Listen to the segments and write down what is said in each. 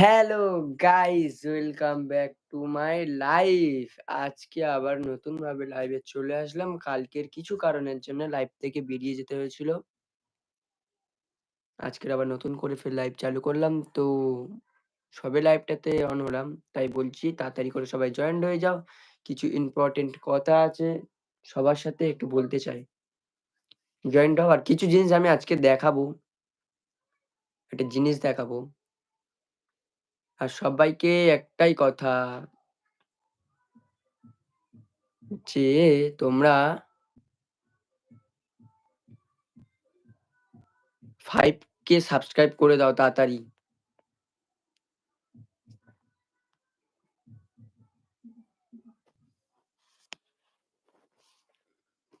Hello guys, welcome back to my life. আজকে আবার নতুন ভাবে লাইভে চলে আসলাম। কালকের কিছু কারণের জন্য লাইভ থেকে বেরিয়ে যেতে হয়েছিল। আজকের আবার নতুন করে ফের লাইভ চালু করলাম। তো সবে লাইভটাতে অন হলাম। তাই বলছি তাড়াতাড়ি করে সবাই জয়েন্ট হয়ে যাও। কিছু ইম্পর্টেন্ট কথা আছে সবার সাথে একটু বলতে চাই। জয়েন্ট হওয়ার কিছু জিনিস আমি আজকে দেখাবো। একটা জিনিস দেখাবো। আর সবাইকে একটাই কথা। যে তোমরা ফাইভ কে সাবস্ক্রাইব করে দাও তাড়াতাড়ি।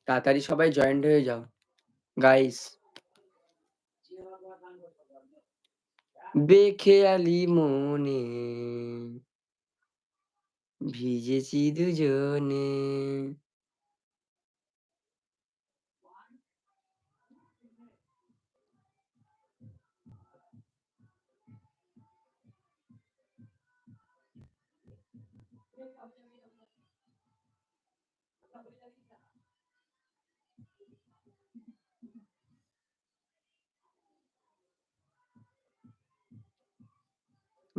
তাড়াতাড়ি সবাই জয়েন্ট হয়ে যাও। গাইস বেখেয়ালি মনে ভিজেছি দুজনে।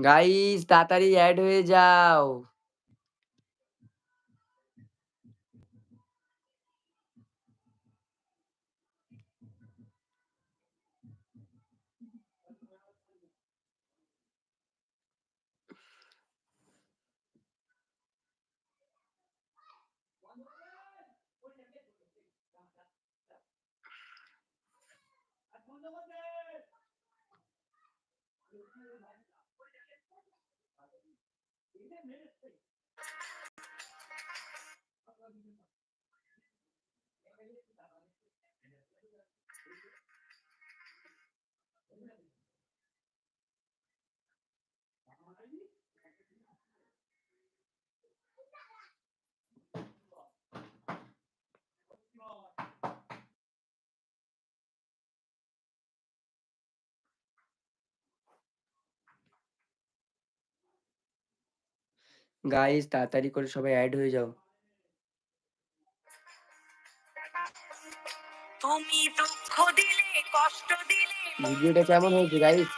গাইস তাড়াতাড়ি অ্যাড হয়ে যাও। Leave that minute, please. Guys তাড়াতাড়ি করে সবাই অ্যাড হয়ে যাও। তুমি দুঃখ দিলে কষ্ট দিলে ভিডিওটা কেমন হয়েছে গাইস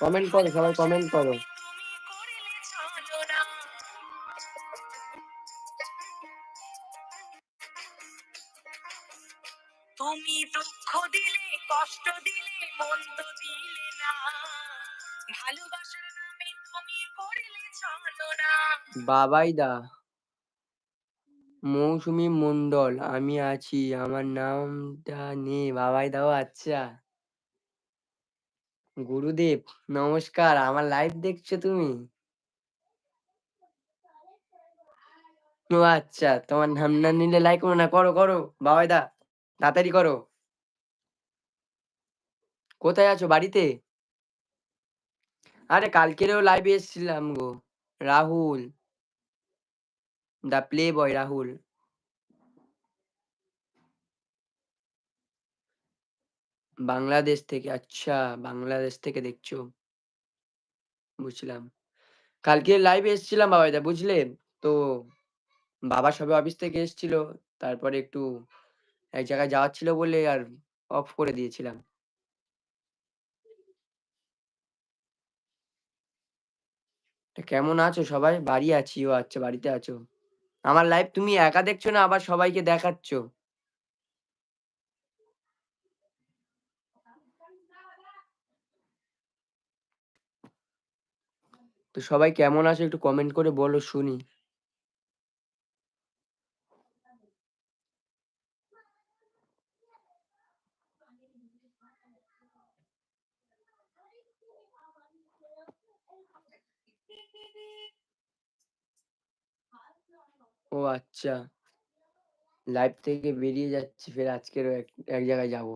কমেন্ট করো সবাই কমেন্ট করো। তুমি দুঃখ দিলে কষ্ট দিলে দিলে না। ভালোবাসার বাবাই দা, মৌসুমী মন্ডল আমি আছি। আমার নামটা নেই বাবাই দাও আচ্ছা। গুরুদেব, নমস্কার, আমার লাইভ দেখছ তুমি? ও আচ্ছা তোমার নাম না নিলে লাইক করো না, করো করো, বাবাই দা, তাড়াতাড়ি করো। কোথায় আছো, বাড়িতে? আরে কালকেরও লাইভে এসেছিলাম গো, Rahul. The play boy Rahul. Bangladesh থেকে আচ্ছা বাংলাদেশ থেকে দেখছ। বুঝলাম। কালকে লাইভে এসেছিলাম বাবাইদা বুঝলে? তো বাবা সবে অফিস থেকে এসেছিল, তারপরে একটু এক জায়গায় যাওয়ার ছিল বলে আর অফ করে দিয়েছিলাম। তা কেমন আছো? সবাই বাড়ি আছি ও আচ্ছা বাড়িতে আছো? আমার লাইভ তুমি একা দেখছ না আবার সবাইকে দেখাচ্ছ? তো সবাই কেমন আছো একটু কমেন্ট করে বলো শুনি। ও আচ্ছা। লাইভ থেকে বেরিয়ে যাচ্ছি ফের আজকেরও এক এক জায়গায় যাব।